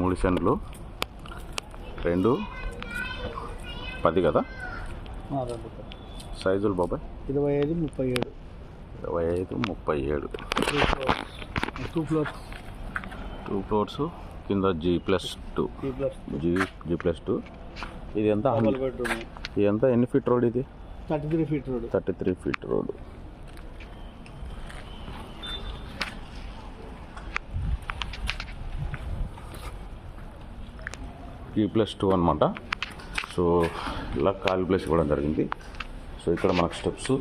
మూడు సెంట్లు. రెండు. పది కదా? సైజులు బాబాయ్? ఇరవై ఐదు ముప్పై ఏడు. ఇరవై ఐదు ముప్పై ఏడు. టూ ఫ్లోర్స్ టూ ఫ్లోర్స్ కింద G plus two G G plus two ఇది ఎంత? ఇది ఎంత? ఎన్ని ఫీట్ రోడ్ ఇది? Thirty three feet road thirty three feet road ఈ ప్లస్ టూ అనమాట సో ఇలా ఖాళీ ప్లేస్ ఇవ్వడం జరిగింది. సో ఇక్కడ మనకు స్టెప్స్.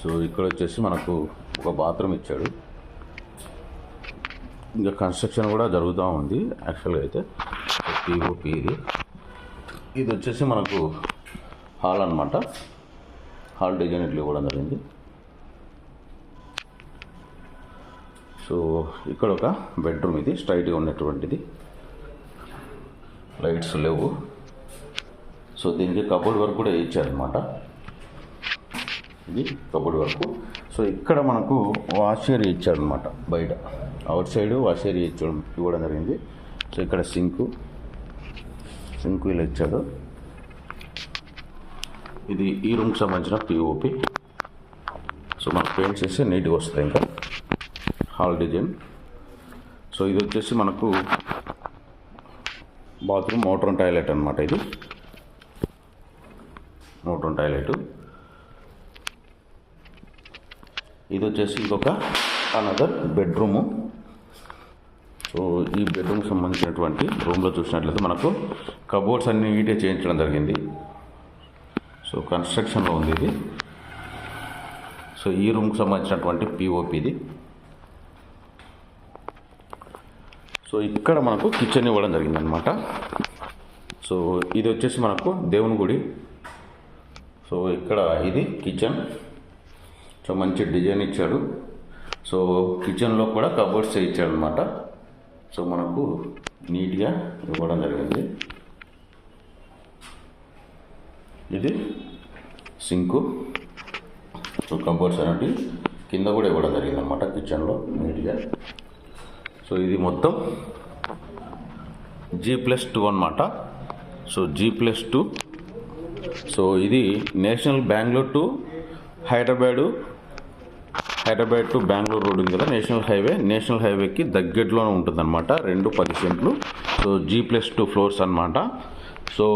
సో ఇక్కడ వచ్చేసి మనకు ఒక బాత్రూమ్ ఇచ్చాడు. ఇంకా కన్స్ట్రక్షన్ కూడా జరుగుతూ ఉంది. యాక్చువల్గా అయితే పిఓపి ఇది ఇది వచ్చేసి మనకు హాల్ అనమాట హాల్ డిజైన్ ఇట్లా ఇవ్వడం జరిగింది. సో ఇక్కడ ఒక బెడ్రూమ్ ఇది స్ట్రైట్గా ఉన్నటువంటిది. లైట్స్ లేవు. సో దీనికి కబోర్డ్ వర్క్ కూడా ఇచ్చారనమాట ఇది కబోర్డ్ వర్క్. సో ఇక్కడ మనకు వాష్ ఏరియా బయట. అవుట్ సైడ్ వాష్ ఏరియా ఇచ్చడం ఇవ్వడం జరిగింది. సో ఇక్కడ సింకు సింకు ఇలా ఇచ్చాడు ఇది ఈ రూమ్కి సంబంధించిన పిఓపి సో మనకు పెయింట్స్ చేస్తే నీట్గా వస్తుంది ఇంకా. హాల్ డిజైన్ సో ఇది వచ్చేసి మనకు బాత్రూమ్ మోటర్ టాయిలెట్ అనమాట ఇది. Motor toilet. ఇది వచ్చేసి ఇంకొక అనదర్ బెడ్రూము సో ఈ బెడ్రూమ్కి సంబంధించినటువంటి రూమ్లో చూసినట్లయితే మనకు కబోర్డ్స్ అన్ని నీట్గా చేయించడం జరిగింది. సో కన్స్ట్రక్షన్లో ఉంది ఇది. సో ఈ రూమ్కి సంబంధించినటువంటి పిఓపి ఇది. సో ఇక్కడ మనకు కిచెన్ ఇవ్వడం జరిగిందనమాట సో ఇది వచ్చేసి మనకు దేవుని గుడి. సో ఇక్కడ ఇది కిచెన్ సో మంచి డిజైన్ ఇచ్చాడు. సో కిచెన్లో కూడా కబోర్డ్స్ ఇచ్చాడు అనమాట సో మనకు నీట్గా ఇవ్వడం జరిగింది. ఇది సింకు సో కబోర్డ్స్ అనేవి కింద కూడా ఇవ్వడం జరిగింది అనమాట కిచెన్లో నీట్గా సో ఇది మొత్తం జీ ప్లస్ టూ అనమాట so G plus two so ఇది national Bengaluru to Hyderabad Hyderabad to Bengaluru road ఉంది కదా నేషనల్ హైవే నేషనల్ హైవేకి దగ్గరలోనే ఉంటుందన్నమాట రెండు పది సెంట్లు. So G plus two floors అనమాట సో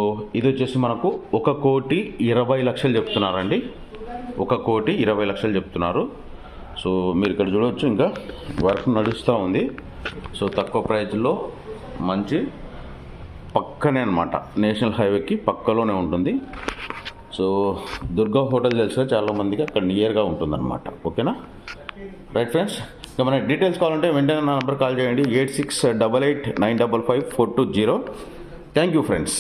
ఇది వచ్చేసి మనకు ఒక కోటి ఇరవై లక్షలు చెప్తున్నారండి. ఒక కోటి ఇరవై లక్షలు చెప్తున్నారు. సో మీరు ఇక్కడ చూడవచ్చు ఇంకా వర్క్ నడుస్తూ ఉంది. సో తక్కువ ప్రైజ్లో మంచి పక్కనే అనమాట నేషనల్ హైవేకి పక్కలోనే ఉంటుంది. సో దుర్గా హోటల్ తెలుసు చాలామందికి చాలా మందికి అక్కడ నియర్గా ఉంటుందన్నమాట. ఓకేనా? రైట్ ఫ్రెండ్స్ ఇంకా మన డీటెయిల్స్ కావాలంటే వెంటనే నా నెంబర్ కాల్ చేయండి. Eight six double eight nine double five four two zero. Thank you friends.